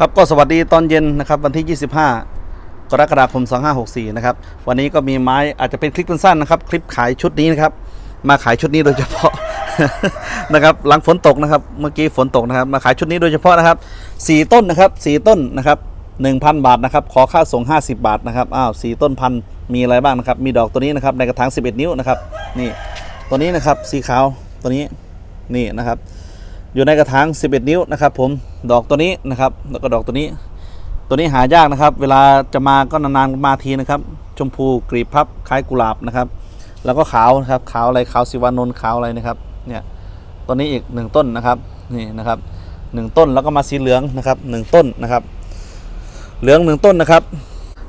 ครับก็สวัสดีตอนเย็นนะครับวันที่ 25 กรกฎาคม 2564 นะครับ วันนี้ก็มีไม้อาจจะเป็นคลิปสั้นๆนะครับ คลิปขายชุดนี้นะครับ มาขายชุดนี้โดยเฉพาะนะครับหลังฝนตกนะครับ เมื่อกี้ฝนตกนะครับ มาขายชุดนี้โดยเฉพาะนะครับสี่ต้นนะครับสี่ต้นนะครับ1,000 บาทนะครับ ขอค่าส่ง 50 บาทนะครับ อ้าวสี่ต้นพันมีอะไรบ้างนะครับ มีดอกตัวนี้นะครับ ในกระถาง 11 นิ้วนะครับ นี่ ตัวนี้นะครับ สีขาว ตัวนี้ นี่นะครับ อยู่ในกระถาง 11 นิ้วนะครับ ผมดอกตัวนี้นะครับ แล้วก็ดอกตัวนี้ ตัวนี้หายากนะครับ เวลาจะมาก็นานๆมาทีนะครับ ชมพูกรีบพับคล้ายกุหลาบนะครับ แล้วก็ขาวนะครับขาวอะไรขาวสิวานนท์ขาวอะไรนะครับเนี่ยตัวนี้อีกหนึ่งต้นนะครับนี่นะครับหนึ่งต้นแล้วก็มาสีเหลืองนะครับหนึ่งต้นนะครับ เหลืองหนึ่งต้นนะครับ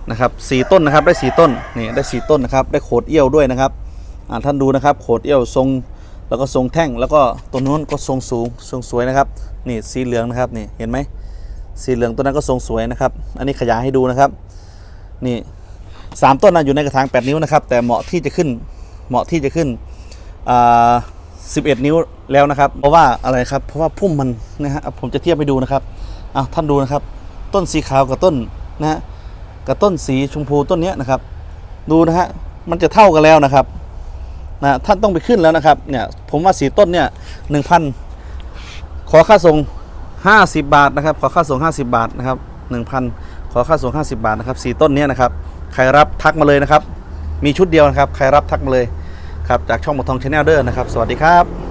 นะครับสี่ต้นนะครับได้สี่ต้นนี่ได้สี่ต้นนะครับ ได้โขดเอี้ยวด้วยนะครับท่านดูนะครับ โขดเอี้ยวทรง แล้วก็ทรงแท่งแล้วก็ตัวนู้นก็ทรงสูงทรงสวยนะครับนี่สีเหลืองนะครับนี่เห็นไหมสีเหลืองตัวนั้นก็ทรงสวยนะครับ อันนี้ขยายให้ดูนะครับ นี่สามต้นนะอยู่ในกระถาง 8 นิ้วนะครับ แต่เหมาะที่จะขึ้นเหมาะที่จะขึ้นอ่า11นิ้วแล้วนะครับ เพราะว่าอะไรครับ เพราะว่าพุ่มมันนะฮะผมจะเทียบให้ดูนะครับอะท่านดูนะครับ ต้นสีขาวกับต้นนะฮะกับต้นสีชมพูต้นนี้นะครับ ดูนะฮะมันจะเท่ากันแล้วนะครับ นะท่านต้องไปขึ้นแล้วนะครับเนี่ยผมว่าสีต้นเนี่ยหนึ่งพันขอค่าส่ง50บาทนะครับ ขอค่าส่ง50บาทนะครับ1,000ขอค่าส่ง50บาทนะครับสีต้นเนี้ยนะครับใครรับทักมาเลยนะครับ มีชุดเดียวนะครับ ใครรับทักมาเลยครับจากช่องหมดทองชาแนลเดอร์นะครับ สวัสดีครับ